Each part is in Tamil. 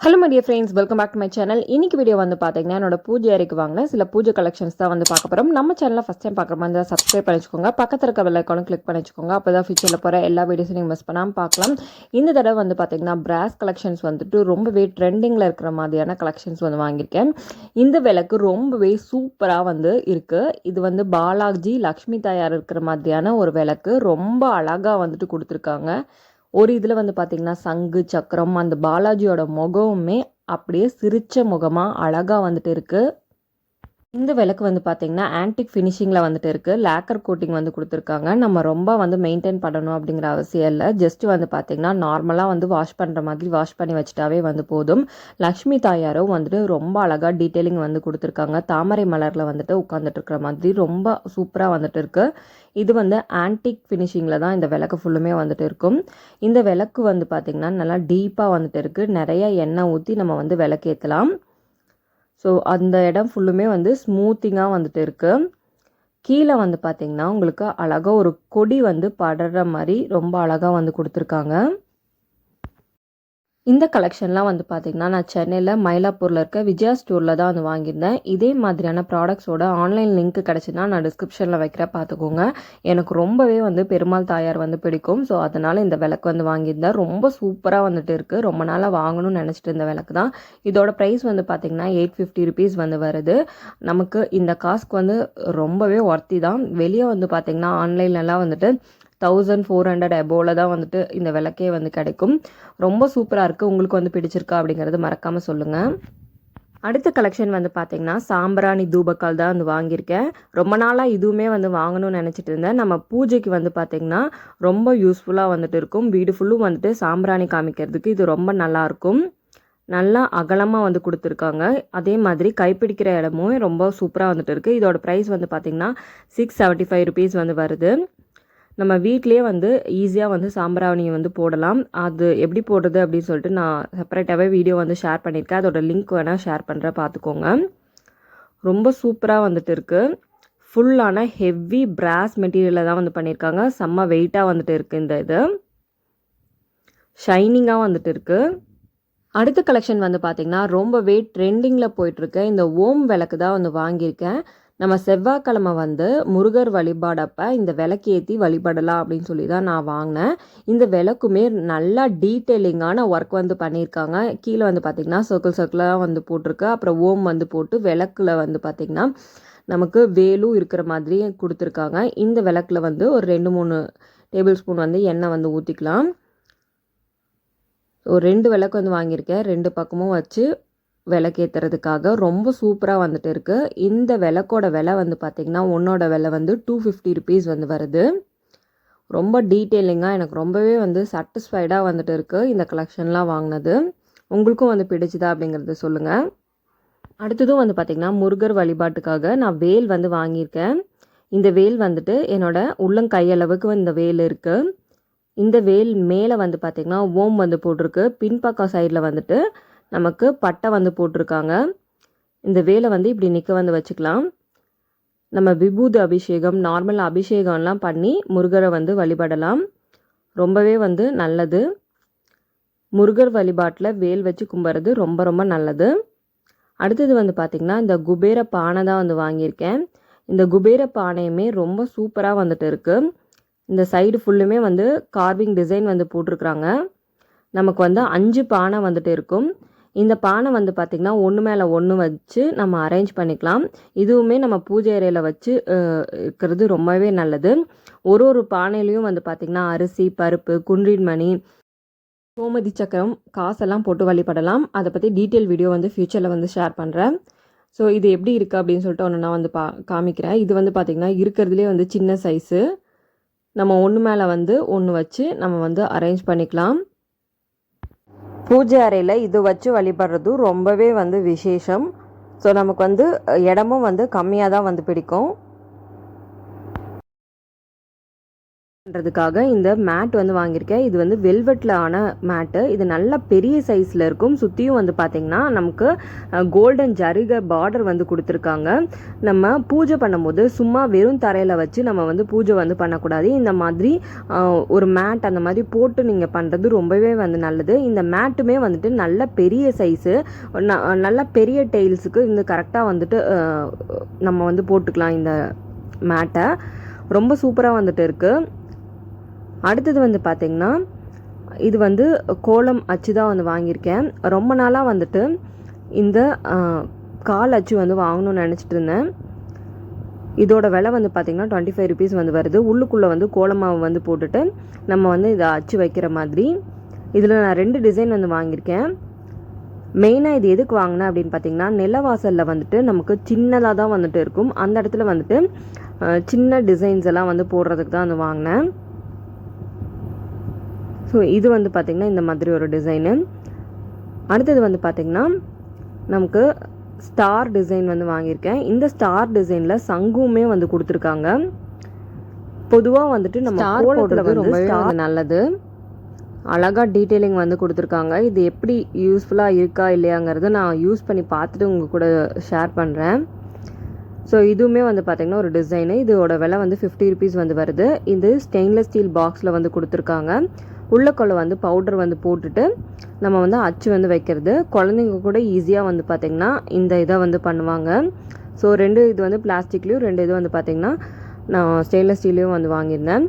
ஹலோ மடிய friends welcome back to my channel இன்னைக்கு வீடியோ வந்து பார்த்தீங்கன்னா என்னோட பூஜை அறைக்கு வாங்கின சில பூஜை கலெக்ஷன்ஸ் தான் வந்து பார்க்க போகிறோம் நம்ம சேனலில் ஃபஸ்ட் டைம் பார்க்குற மாதிரி இருந்தால் சப்ஸ்கிரைப் பண்ணி வச்சுக்கோங்க பக்கத்தில் இருக்க பெல் அக்கௌண்ட் கிளிக் பண்ணி வச்சுக்கோங்க அப்போ தான் ஃபியூச்சரில் போகிற எல்லா வீடியோஸும் நீங்கள் மிஸ் பண்ணாமல் பார்க்கலாம். இந்த தடவை வந்து பார்த்தீங்கன்னா பிராஸ் கலெக்ஷன்ஸ் வந்துட்டு ரொம்பவே ட்ரெண்டிங்கில் இருக்கிற மாதிரியான கலெக்ஷன்ஸ் வந்து வாங்கியிருக்கேன். இந்த விளக்கு ரொம்பவே சூப்பராக வந்து இருக்குது இது வந்து பாலாஜி லக்ஷ்மி தாயார் இருக்கிற மாதிரியான ஒரு விளக்கு ரொம்ப அழகாக வந்துட்டு கொடுத்துருக்காங்க. ஒரு இதில் வந்து பார்த்திங்கன்னா சங்கு சக்கரம் அந்த பாலாஜியோட முகமுமே அப்படியே சிரிச்ச முகமாக அழகாக வந்துட்டு இருக்குது இந்த விளக்கு வந்து பார்த்திங்கன்னா ஆன்டிக் ஃபினிஷிங்கில் வந்துட்டு இருக்குது லேக்கர் கோட்டிங் வந்து கொடுத்துருக்காங்க. நம்ம ரொம்ப வந்து மெயின்டைன் பண்ணணும் அப்படிங்கிற அவசியம் இல்லை. ஜஸ்ட் வந்து பார்த்தீங்கன்னா நார்மலாக வந்து வாஷ் பண்ணுற மாதிரி வாஷ் பண்ணி வச்சுட்டாவே வந்து போதும். லக்ஷ்மி தாயாரும் வந்துட்டு ரொம்ப அழகாக டீட்டெயிலிங் வந்து கொடுத்துருக்காங்க. தாமரை மலரில் வந்துட்டு உட்காந்துட்டு இருக்கிற மாதிரி ரொம்ப சூப்பராக வந்துட்டு இருக்குது இது வந்து ஆன்டிக் ஃபினிஷிங்கில் தான் இந்த விளக்கு ஃபுல்லுமே வந்துட்டு இருக்கும். இந்த விளக்கு வந்து பார்த்திங்கன்னா நல்லா டீப்பாக வந்துட்டு இருக்குது நிறைய எண்ணெய் ஊற்றி நம்ம வந்து விளக்கேற்றலாம் ஸோ அந்த இடம் ஃபுல்லுமே வந்து ஸ்மூத்திங்காக வந்துட்டு இருக்குது கீழே வந்து பார்த்திங்கன்னா உங்களுக்கு அழகாக ஒரு கொடி வந்து படுற மாதிரி ரொம்ப அழகாக வந்து கொடுத்துருக்காங்க. இந்த கலெக்ஷன்லாம் வந்து பார்த்திங்கன்னா நான் சென்னையில் மயிலாப்பூரில் இருக்க விஜயா ஸ்டோரில் தான் வந்து வாங்கியிருந்தேன். இதே மாதிரியான ப்ராடக்ட்ஸோட ஆன்லைன் லிங்க் கிடச்சுன்னா நான் டிஸ்கிரிப்ஷனில் வைக்கிறேன் பார்த்துக்கோங்க எனக்கு ரொம்பவே வந்து பெருமாள் தாயார் வந்து பிடிக்கும். ஸோ அதனால் இந்த விளக்கு வந்து வாங்கியிருந்தேன். ரொம்ப சூப்பராக வந்துட்டு இருக்குது ரொம்ப நாளாக வாங்கணும்னு நினச்சிட்டு இருந்த விளக்கு தான். இதோட ப்ரைஸ் வந்து பார்த்திங்கன்னா எயிட் ஃபிஃப்டி ருபீஸ் வந்து வருது. நமக்கு இந்த காசுக்கு வந்து ரொம்பவே ஒர்த்தி தான். வெளியே வந்து பார்த்திங்கன்னா ஆன்லைன்லலாம் வந்துட்டு தௌசண்ட் ஃபோர் ஹண்ட்ரட் அபோவில் தான் வந்துட்டு இந்த விளக்கே வந்து கிடைக்கும். ரொம்ப சூப்பராக இருக்குது உங்களுக்கு வந்து பிடிச்சிருக்கா அப்படிங்கிறது மறக்காமல் சொல்லுங்கள் அடுத்த கலெக்ஷன் வந்து பார்த்தீங்கன்னா சாம்பிராணி தூபக்கால் தான் வந்து வாங்கியிருக்கேன். ரொம்ப நாளாக இதுவுமே வந்து வாங்கணும்னு நினச்சிட்டு இருந்தேன். நம்ம பூஜைக்கு வந்து பார்த்திங்கன்னா ரொம்ப யூஸ்ஃபுல்லாக வந்துட்டு இருக்கும். வீடு ஃபுல்லும் வந்துட்டு சாம்பிராணி காமிக்கிறதுக்கு இது ரொம்ப நல்லாயிருக்கும் நல்லா அகலமாக வந்து கொடுத்துருக்காங்க. அதே மாதிரி கைப்பிடிக்கிற இடமும் ரொம்ப சூப்பராக வந்துட்டு இருக்குது இதோட ப்ரைஸ் வந்து பார்த்திங்கன்னா சிக்ஸ் செவன்ட்டி ஃபைவ் ருபீஸ் வந்து வருது. நம்ம வீட்லேயே வந்து ஈஸியாக வந்து சாம்பிராணியை வந்து போடலாம். அது எப்படி போடுறது அப்படின்னு சொல்லிட்டு நான் செப்பரேட்டாகவே வீடியோ வந்து ஷேர் பண்ணியிருக்கேன். அதோட லிங்க் வேணால் ஷேர் பண்ணுறேன் பார்த்துக்கோங்க. ரொம்ப சூப்பராக வந்துட்டு இருக்குது ஃபுல்லான ஹெவி பிராஸ் மெட்டீரியலில் தான் வந்து பண்ணியிருக்காங்க. செம்ம வெயிட்டாக வந்துட்டு இருக்குது இந்த இது. ஷைனிங்காக வந்துட்டு இருக்குது அடுத்த கலெக்ஷன் வந்து பார்த்திங்கன்னா ரொம்பவே ட்ரெண்டிங்கில் போயிட்டுருக்கு இந்த ஓம் விளக்கு தான் வந்து வாங்கியிருக்கேன். நம்ம செவ்வாய்க்கிழமை வந்து முருகர் வழிபாடப்ப இந்த விளக்கு ஏற்றி வழிபடலாம் அப்படின்னு சொல்லி தான் நான் வாங்கினேன். இந்த விளக்குமே நல்லா டீட்டெயிலிங்கான ஒர்க் வந்து பண்ணியிருக்காங்க. கீழே வந்து பார்த்திங்கன்னா சர்க்கிள் சர்க்கிளாக வந்து போட்டிருக்கு. அப்புறம் ஓம் வந்து போட்டு விளக்கில் வந்து பார்த்திங்கன்னா நமக்கு வேலும் இருக்கிற மாதிரி கொடுத்துருக்காங்க. இந்த விளக்கில் வந்து ஒரு ரெண்டு மூணு டேபிள் ஸ்பூன் வந்து எண்ணெய் வந்து ஊற்றிக்கலாம் ஒரு ரெண்டு விளக்கு வந்து வாங்கியிருக்கேன். ரெண்டு பக்கமும் வச்சு விளக்கேற்றுறதுக்காக ரொம்ப சூப்பராக வந்துட்டு இருக்குது இந்த விளக்கோட விலை வந்து பார்த்திங்கன்னா ஒன்றோட விலை வந்து டூ ஃபிஃப்டி ருபீஸ் வந்து வருது. ரொம்ப டீட்டெயிலிங்காக எனக்கு ரொம்பவே வந்து சாட்டிஸ்ஃபைடாக வந்துட்டு இருக்குது இந்த கலெக்ஷன்லாம் வாங்கினது. உங்களுக்கும் வந்து பிடிச்சிதா அப்படிங்கிறது சொல்லுங்கள் அடுத்ததும் வந்து பார்த்திங்கன்னா முருகர் வழிபாட்டுக்காக நான் வேல் வந்து வாங்கியிருக்கேன். இந்த வேல் வந்துட்டு என்னோடய உள்ளங்கையளவுக்கு இந்த வேல் இருக்குது இந்த வேல் மேலே வந்து பார்த்திங்கன்னா ஓம் வந்து போட்டிருக்கு. பின்பக்கம் சைடில் வந்துட்டு நமக்கு பட்டை வந்து போட்டிருக்காங்க. இந்த வேலை வந்து இப்படி நிற்க வந்து வச்சுக்கலாம். நம்ம விபூதி அபிஷேகம் நார்மல் அபிஷேகம்லாம் பண்ணி முருகரை வந்து வழிபடலாம். ரொம்பவே வந்து நல்லது. முருகர் வழிபாட்டில் வேல் வச்சு கும்பிட்றது ரொம்ப ரொம்ப நல்லது. அடுத்தது வந்து பார்த்திங்கன்னா இந்த குபேர பானை தான் வந்து வாங்கியிருக்கேன். இந்த குபேர பானையுமே ரொம்ப சூப்பராக வந்துட்டு இருக்குது இந்த சைடு ஃபுல்லுமே வந்து கார்விங் டிசைன் வந்து போட்டிருக்குறாங்க. நமக்கு வந்து அஞ்சு பானை வந்துட்டு இருக்கும். இந்த பானை வந்து பார்த்திங்கன்னா ஒன்று மேலே ஒன்று வச்சு நம்ம அரேஞ்ச் பண்ணிக்கலாம். இதுவுமே நம்ம பூஜை அறையில் வச்சு இருக்கிறது ரொம்பவே நல்லது. ஒரு ஒரு பானையிலையும் வந்து பார்த்திங்கன்னா அரிசி பருப்பு குன்றின்மணி கோமதி சக்கரம் காசெல்லாம் போட்டு வழிபடலாம். அதை பற்றி டீட்டெயில் வீடியோ வந்து ஃப்யூச்சரில் வந்து ஷேர் பண்ணுறேன் ஸோ இது எப்படி இருக்குது அப்படின்னு சொல்லிட்டு ஒன்று நான் வந்து பா காமிக்கிறேன். இது வந்து பார்த்திங்கன்னா இருக்கிறதுலே வந்து சின்ன சைஸு நம்ம ஒன்று மேலே வந்து ஒன்று வச்சு நம்ம வந்து அரேஞ்ச் பண்ணிக்கலாம். பூஜை அறையில் இது வச்சு வழிபடுறது ரொம்பவே வந்து விசேஷம். ஸோ நமக்கு வந்து இடமும் வந்து கம்மியாக தான் வந்து பிடிக்கும். பண்ணுறதுக்காக இந்த மேட் வந்து வாங்கியிருக்கேன். இது வந்து வெல்வெட்டில் ஆன மேட்டு. இது நல்ல பெரிய சைஸில் இருக்கும். சுற்றியும் வந்து பார்த்திங்கன்னா நமக்கு கோல்டன் ஜரிக பார்டர் வந்து கொடுத்துருக்காங்க. நம்ம பூஜை பண்ணும்போது சும்மா வெறும் தரையில் வச்சு நம்ம வந்து பூஜை வந்து பண்ணக்கூடாது. இந்த மாதிரி ஒரு மேட் அந்த மாதிரி போட்டு நீங்கள் பண்ணுறது ரொம்பவே வந்து நல்லது. இந்த மேட்டுமே வந்துட்டு நல்ல பெரிய சைஸு. நல்ல பெரிய டெய்ல்ஸுக்கு இந்த கரெக்டாக வந்துட்டு நம்ம வந்து போட்டுக்கலாம் இந்த மேட்டை. ரொம்ப சூப்பராக வந்துட்டு இருக்குது அடுத்தது வந்து பார்த்திங்கன்னா இது வந்து கோலம் அச்சு தான் வந்து வாங்கியிருக்கேன். ரொம்ப நாளாக வந்துட்டு இந்த கால் அச்சு வந்து வாங்கணும்னு நினச்சிட்டு இருந்தேன். இதோட விலை வந்து பார்த்திங்கன்னா டுவெண்ட்டி ஃபைவ் ருபீஸ் வந்து வருது. உள்ளுக்குள்ளே வந்து கோலமாவு வந்து போட்டுட்டு நம்ம வந்து இதை அச்சு வைக்கிற மாதிரி. இதில் நான் ரெண்டு டிசைன் வந்து வாங்கியிருக்கேன். மெயினாக இது எதுக்கு வாங்கினேன் அப்படின்னு பார்த்தீங்கன்னா நிலவாசலில் வந்துட்டு நமக்கு சின்னதாக தான் வந்துட்டு இருக்கும். அந்த இடத்துல வந்துட்டு சின்ன டிசைன்ஸ் எல்லாம் வந்து போடுறதுக்கு தான் வந்து வாங்கினேன். ஸோ இது வந்து பார்த்திங்கன்னா இந்த மாதிரி ஒரு டிசைனு அடுத்தது வந்து பார்த்திங்கன்னா நமக்கு ஸ்டார் டிசைன் வந்து வாங்கியிருக்கேன். இந்த ஸ்டார் டிசைனில் சங்குமே வந்து கொடுத்துருக்காங்க. பொதுவாக வந்துட்டு நம்ம கோலத்தில் போடுறது ஸ்டார் நல்லது. அழகாக டீட்டெயிலிங் வந்து கொடுத்துருக்காங்க. இது எப்படி யூஸ்ஃபுல்லாக இருக்கா இல்லையாங்கிறத நான் யூஸ் பண்ணி பார்த்துட்டு உங்கள் கூட ஷேர் பண்ணுறேன் ஸோ இதுவுமே வந்து பார்த்திங்கன்னா ஒரு டிசைனு இதோட விலை வந்து ஃபிஃப்டி ருபீஸ் வந்து வருது. இது ஸ்டெயின்லெஸ் ஸ்டீல் பாக்ஸில் வந்து கொடுத்துருக்காங்க. உள்ளக்குள்ள வந்து பவுடர் வந்து போட்டுட்டு நம்ம வந்து அச்சு வந்து வைக்கிறது. குழந்தைங்க கூட ஈஸியாக வந்து பார்த்திங்கன்னா இந்த இதை வந்து பண்ணுவாங்க. ஸோ ரெண்டு இது வந்து பிளாஸ்டிக்லேயும் ரெண்டு இது வந்து பார்த்திங்கன்னா நான் ஸ்டெயின்லெஸ் ஸ்டீல்லையும் வந்து வாங்கியிருந்தேன்.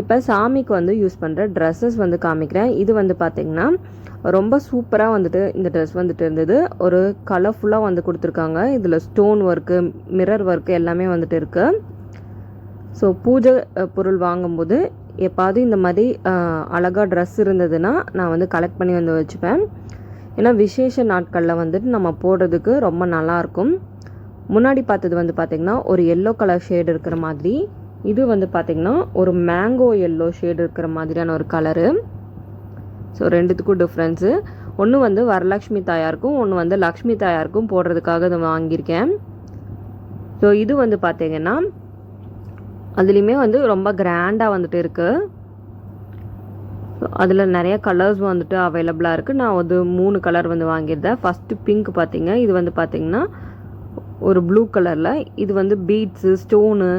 இப்போ சாமிக்கு வந்து யூஸ் பண்ணுற ட்ரெஸ்ஸஸ் வந்து காமிக்கிறேன். இது வந்து பார்த்திங்கன்னா ரொம்ப சூப்பராக வந்துட்டு இந்த ட்ரெஸ் வந்துட்டு இருந்தது. ஒரு கலர்ஃபுல்லாக வந்து கொடுத்துருக்காங்க. இதில் ஸ்டோன் ஒர்க்கு மிரர் ஒர்க்கு எல்லாமே வந்துட்டு இருக்குது ஸோ பூஜை பொருள் வாங்கும்போது எப்பாவது இந்த மாதிரி அழகாக அழகா ட்ரெஸ் இருந்ததுன்னா நான் வந்து கலெக்ட் பண்ணி வந்து வச்சுப்பேன். ஏன்னா விசேஷ நாட்களில் வந்துட்டு நம்ம போடுறதுக்கு ரொம்ப நல்லாயிருக்கும். முன்னாடி பார்த்தது வந்து பார்த்திங்கன்னா ஒரு எல்லோ கலர் ஷேடு இருக்கிற மாதிரி. இது வந்து பார்த்திங்கன்னா ஒரு மேங்கோ எல்லோ ஷேடு இருக்கிற மாதிரியான ஒரு கலரு ஸோ ரெண்டுத்துக்கும் டிஃப்ரென்ஸு ஒன்று வந்து வரலக்ஷ்மி தாயாருக்கும் ஒன்று வந்து லக்ஷ்மி தாயாருக்கும் போடுறதுக்காக இதை வாங்கியிருக்கேன். ஸோ இது வந்து பார்த்திங்கன்னா அதுலேயுமே வந்து ரொம்ப கிராண்டாக வந்துட்டு இருக்குது அதில் நிறைய கலர்ஸ் வந்துட்டு அவைலபிளாக இருக்குது நான் வந்து மூணு கலர் வந்து வாங்கியிருந்தேன். ஃபஸ்ட்டு பிங்க் பார்த்தீங்க இது வந்து பார்த்தீங்கன்னா ஒரு ப்ளூ கலரில் இது வந்து பீட்ஸு ஸ்டோனு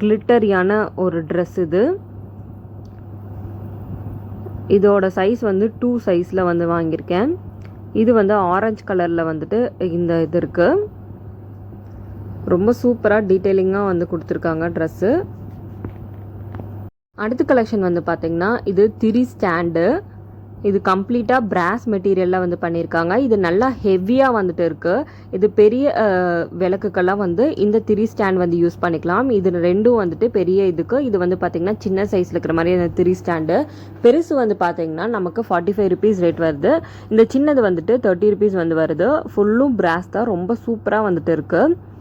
கிளிட்டரியான ஒரு ட்ரெஸ் இது. இதோட சைஸ் வந்து டூ சைஸில் வந்து வாங்கியிருக்கேன். இது வந்து ஆரஞ்சு கலரில் வந்துட்டு இந்த இது இருக்குது ரொம்ப சூப்பராக டீட்டெயிலிங்காக வந்து கொடுத்துருக்காங்க ட்ரெஸ்ஸு அடுத்த கலெக்ஷன் வந்து பார்த்திங்கன்னா இது திரி ஸ்டாண்டு. இது கம்ப்ளீட்டாக பிராஸ் மெட்டீரியலில் வந்து பண்ணியிருக்காங்க. இது நல்லா ஹெவியாக வந்துட்டு இருக்குது இது பெரிய விளக்குக்கெல்லாம் வந்து இந்த திரி ஸ்டாண்ட் வந்து யூஸ் பண்ணிக்கலாம். இது ரெண்டும் வந்துட்டு பெரிய இதுக்கு. இது வந்து பார்த்திங்கன்னா சின்ன சைஸில் இருக்கிற மாதிரி அந்த திரி ஸ்டாண்டு. பெருசு வந்து பார்த்திங்கன்னா நமக்கு ஃபார்ட்டி ஃபைவ் ருபீஸ் ரேட் வருது. இந்த சின்னது வந்துட்டு தேர்ட்டி ருபீஸ் வந்து வருது. ஃபுல்லும் பிராஸ் தான். ரொம்ப சூப்பராக வந்துட்டு இருக்குது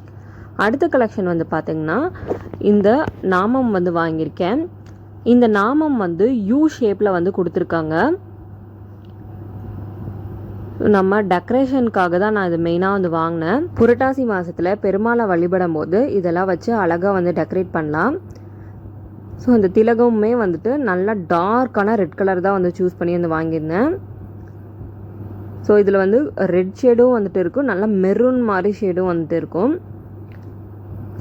அடுத்த கலெக்ஷன் வந்து பார்த்தீங்கன்னா இந்த நாமம் வந்து வாங்கியிருக்கேன். இந்த நாமம் வந்து யூ ஷேப்பில் வந்து கொடுத்துருக்காங்க. நம்ம டெக்கரேஷனுக்காக தான் நான் இது மெயினாக வந்து வாங்கினேன். புரட்டாசி மாதத்தில் பெருமாளை வழிபடும் போது இதெல்லாம் வச்சு அழகாக வந்து டெக்கரேட் பண்ணலாம். ஸோ இந்த திலகமுமே வந்துட்டு நல்லா டார்க்கான ரெட் கலர் தான் வந்து சூஸ் பண்ணி வந்து வாங்கியிருந்தேன். ஸோ இதில் வந்து ரெட் ஷேடும் வந்துட்டு இருக்கும். நல்லா மெரூன் மாதிரி ஷேடும் வந்துட்டு இருக்கும்.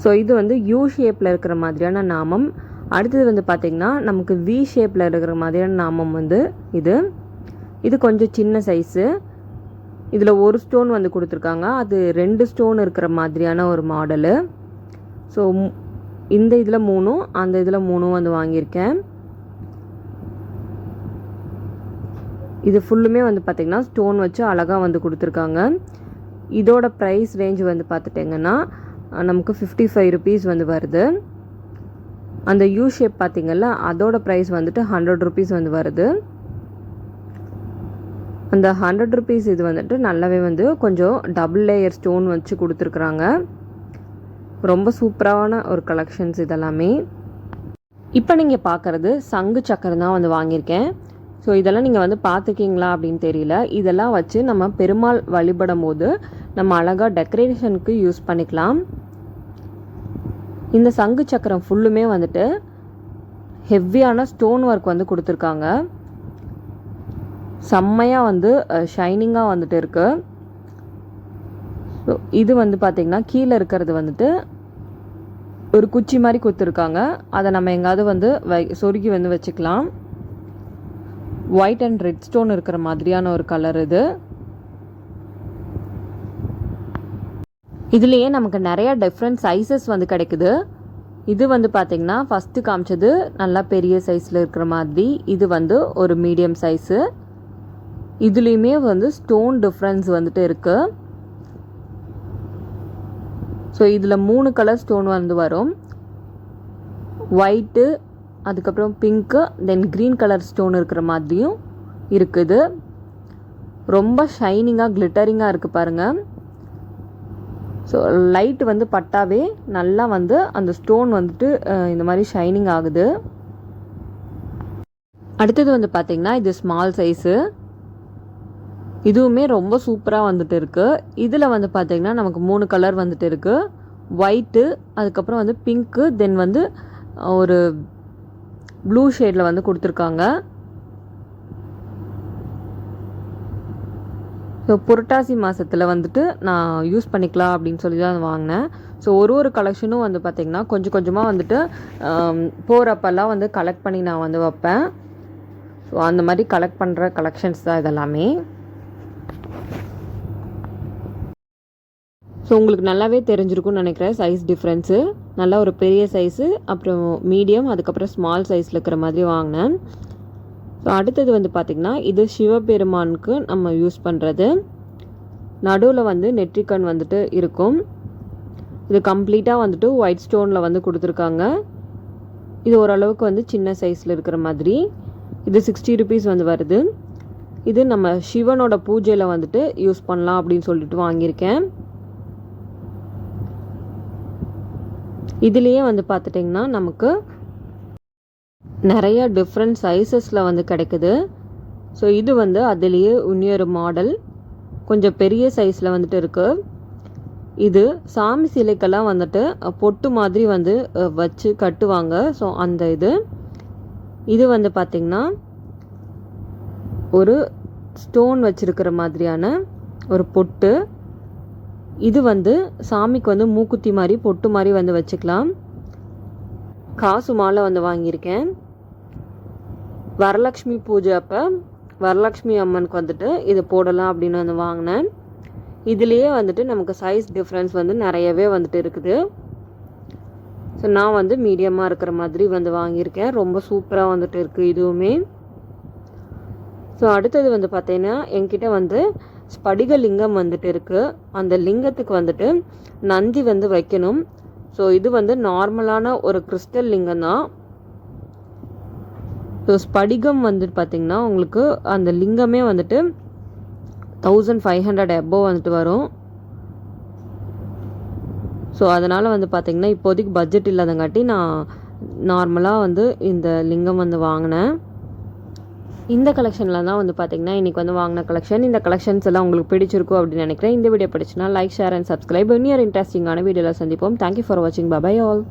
ஸோ இது வந்து யூ ஷேப்பில் இருக்கிற மாதிரியான நாமம். அடுத்தது வந்து பார்த்திங்கன்னா நமக்கு வி ஷேப்பில் இருக்கிற மாதிரியான நாமம் வந்து இது. இது கொஞ்சம் சின்ன சைஸு இதில் ஒரு ஸ்டோன் வந்து கொடுத்துருக்காங்க. அது ரெண்டு ஸ்டோன் இருக்கிற மாதிரியான ஒரு மாடலு ஸோ இந்த இதில் மூணும் அந்த இதில் மூணும் வந்து வாங்கியிருக்கேன். இது ஃபுல்லுமே வந்து பார்த்திங்கன்னா ஸ்டோன் வச்சு அழகாக வந்து கொடுத்துருக்காங்க. இதோட ப்ரைஸ் ரேஞ்ச் வந்து பார்த்துட்டிங்கன்னா நமக்கு ஃபிஃப்டி ஃபைவ் ருபீஸ் வந்து வருது. அந்த யூ ஷேப் பார்த்தீங்கல்ல அதோட ப்ரைஸ் வந்துட்டு ஹண்ட்ரட் ருபீஸ் வந்து வருது. அந்த ஹண்ட்ரட் ருபீஸ் இது வந்துட்டு நல்லாவே வந்து கொஞ்சம் டபுள் லேயர் ஸ்டோன் வச்சு கொடுத்துருக்குறாங்க. ரொம்ப சூப்பரான ஒரு கலெக்ஷன்ஸ் இதெல்லாமே. இப்போ நீங்கள் பார்க்குறது சங்கு சக்கரம் தான் வந்து வாங்கியிருக்கேன். ஸோ இதெல்லாம் நீங்கள் வந்து பார்த்துக்கிங்களா அப்படின்னு தெரியல. இதெல்லாம் வச்சு நம்ம பெருமாள் வழிபடும் போது நம்ம அழகாக டெக்கரேஷனுக்கு யூஸ் பண்ணிக்கலாம். இந்த சங்கு சக்கரம் ஃபுல்லுமே வந்துட்டு ஹெவியான ஸ்டோன் ஒர்க் வந்து கொடுத்துருக்காங்க. செம்மையாக வந்து ஷைனிங்காக வந்துட்டு இருக்கு. இது வந்து பார்த்திங்கன்னா கீழே இருக்கிறது வந்துட்டு ஒரு குச்சி மாதிரி கொடுத்துருக்காங்க. அதை நம்ம எங்காவது வந்து வை சொருகி வந்து வச்சுக்கலாம். ஒயிட் அண்ட் ரெட் ஸ்டோன் இருக்கிற மாதிரியான ஒரு கலர் இது. இதுலேயே நமக்கு நிறையா டிஃப்ரெண்ட் சைஸஸ் வந்து கிடைக்குது. இது வந்து பார்த்திங்கன்னா ஃபஸ்ட்டு காமிச்சது நல்லா பெரிய சைஸில் இருக்கிற மாதிரி. இது வந்து ஒரு மீடியம் சைஸு இதுலேயுமே வந்து ஸ்டோன் டிஃப்ரென்ஸ் வந்துட்டு இருக்குது ஸோ இதில் மூணு கலர் ஸ்டோன் வந்து வரும். ஒயிட்டு அதுக்கப்புறம் pink then green colour stone இருக்கிற மாதிரியும் இருக்குது. ரொம்ப ஷைனிங்காக கிளிட்டரிங்காக இருக்குது பாருங்கள் ஸோ லைட் வந்து பட்டாவே நல்லா வந்து அந்த ஸ்டோன் வந்துட்டு இந்த மாதிரி ஷைனிங் ஆகுது. அடுத்தது வந்து பார்த்திங்கன்னா இது ஸ்மால் சைஸு இதுவுமே ரொம்ப சூப்பராக வந்துட்டு இருக்குது இதில் வந்து பார்த்திங்கன்னா நமக்கு மூணு கலர் வந்துட்டு இருக்கு. ஒயிட்டு அதுக்கப்புறம் வந்து பிங்க்கு தென் வந்து ஒரு ப்ளூ ஷேடில் வந்து கொடுத்துருக்காங்க. ஸோ புரட்டாசி மாதத்தில் வந்துட்டு நான் யூஸ் பண்ணிக்கலாம் அப்படின்னு சொல்லி தான் வாங்கினேன். ஸோ ஒரு ஒரு கலெக்ஷனும் வந்து பார்த்திங்கன்னா கொஞ்சம் கொஞ்சமாக வந்துட்டு போகிறப்பெல்லாம் வந்து கலெக்ட் பண்ணி நான் வந்து வைப்பேன். ஸோ அந்த மாதிரி கலெக்ட் பண்ணுற கலெக்ஷன்ஸ் தான் இதெல்லாமே. ஸோ உங்களுக்கு நல்லாவே தெரிஞ்சிருக்கும்னு நினைக்கிறேன் சைஸ் டிஃப்ரென்ஸு நல்லா ஒரு பெரிய சைஸு அப்புறம் மீடியம் அதுக்கப்புறம் ஸ்மால் சைஸில் இருக்கிற மாதிரி வாங்கினேன். ஸோ அடுத்தது வந்து பார்த்திங்கன்னா இது சிவபெருமானுக்கு நம்ம யூஸ் பண்ணுறது நடுவில் வந்து நெற்றிக்கண் வந்துட்டு இருக்கும். இது கம்ப்ளீட்டாக வந்துட்டு ஒயிட் ஸ்டோனில் வந்து கொடுத்துருக்காங்க. இது ஓரளவுக்கு வந்து சின்ன சைஸில் இருக்கிற மாதிரி. இது சிக்ஸ்டி ருபீஸ் வந்து வருது. இது நம்ம சிவனோட பூஜையில் வந்துட்டு யூஸ் பண்ணலாம் அப்படின்னு சொல்லிட்டு வாங்கியிருக்கேன். இதுலேயே வந்து பார்த்துட்டிங்கன்னா நமக்கு நிறைய டிஃப்ரெண்ட் சைஸஸில் வந்து கிடைக்குது. ஸோ இது வந்து அதுலேயே இன்னொரு மாடல் கொஞ்சம் பெரிய சைஸில் வந்துட்டு இருக்குது இது சாமி சிலைக்கெல்லாம் வந்துட்டு பொட்டு மாதிரி வந்து வச்சு கட்டுவாங்க. ஸோ அந்த இது. இது வந்து பார்த்திங்கன்னா ஒரு ஸ்டோன் வச்சுருக்கிற மாதிரியான ஒரு பொட்டு. இது வந்து சாமிக்கு வந்து மூக்குத்தி மாதிரி பொட்டு மாதிரி வந்து வச்சுக்கலாம். காசு மாலை வந்து வாங்கியிருக்கேன். வரலக்ஷ்மி பூஜை அப்போ வரலக்ஷ்மி அம்மனுக்கு வந்துட்டு இது போடலாம் அப்படின்னு வந்து வாங்கினேன். இதுலேயே வந்துட்டு நமக்கு சைஸ் டிஃப்ரென்ஸ் வந்து நிறையவே வந்துட்டு இருக்குது. ஸோ நான் வந்து மீடியமாக இருக்கிற மாதிரி வந்து வாங்கியிருக்கேன். ரொம்ப சூப்பராக வந்துட்டு இருக்குது இதுவுமே. ஸோ அடுத்தது வந்து பார்த்தீங்கன்னா என்கிட்ட வந்து ஸ்படிக லிங்கம் வந்துட்டு இருக்குது அந்த லிங்கத்துக்கு வந்துட்டு நந்தி வந்து வைக்கணும். ஸோ இது வந்து நார்மலான ஒரு கிறிஸ்டல் லிங்கம் தான். ஸோ ஸ்படிகம் வந்துட்டு பார்த்திங்கன்னா உங்களுக்கு அந்த லிங்கமே வந்துட்டு தௌசண்ட் ஃபைவ் ஹண்ட்ரட் எபோவ் வந்துட்டு வரும். ஸோ அதனால் வந்து பார்த்திங்கன்னா இப்போதைக்கு பட்ஜெட் இல்லாதங்காட்டி நான் நார்மலாக வந்து இந்த லிங்கம் வந்து வாங்கினேன். இந்த கலெக்ஷனில் தான் வந்து பார்த்திங்கன்னா இன்றைக்கி வந்து வாங்கின கலெக்ஷன் இந்த கலெக்ஷன்ஸ் எல்லாம் உங்களுக்கு பிடிச்சிருக்கும் அப்படின்னு நினைக்கிறேன். இந்த வீடியோ பிடிச்சினா லைக் ஷேர் அண்ட் சப்ஸ்கிரைப் இன்னொரு இன்ட்ரெஸ்டிங்கான வீடியோவில் சந்திப்போம். தேங்க்யூ ஃபார் வாட்சிங் பபாய் ஆல்